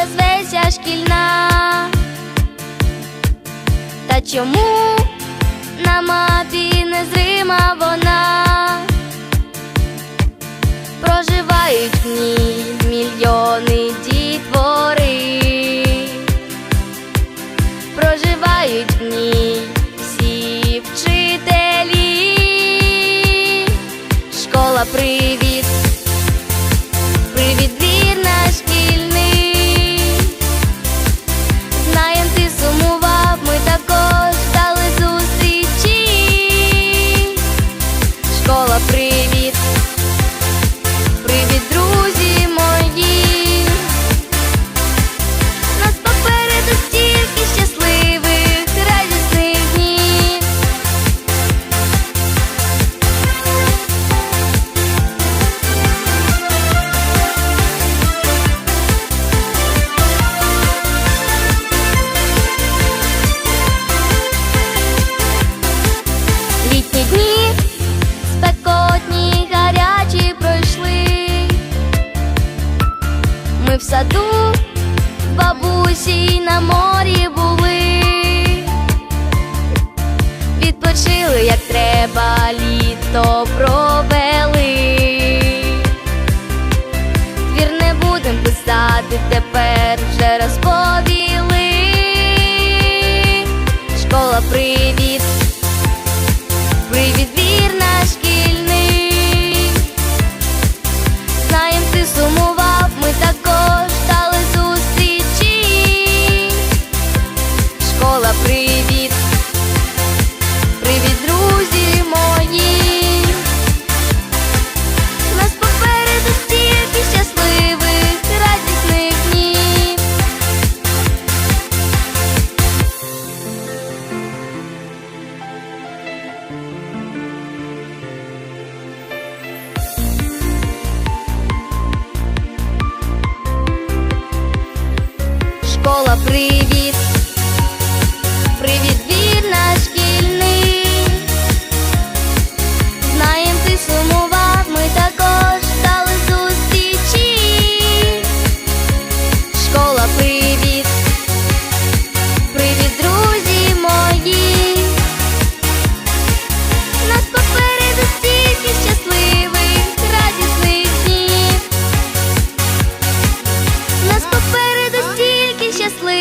є звездя шкільна, та чому на мапі незрима вона? Проживають в ній мільйони дітвори, проживають в ній всі вчителі, школа при. На морі були. Відпочили, як треба, літо провели. Твір не будем писати, тепер вже розповіли. Школа, привіт. Школа,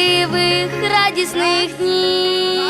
щасливих радісних днів.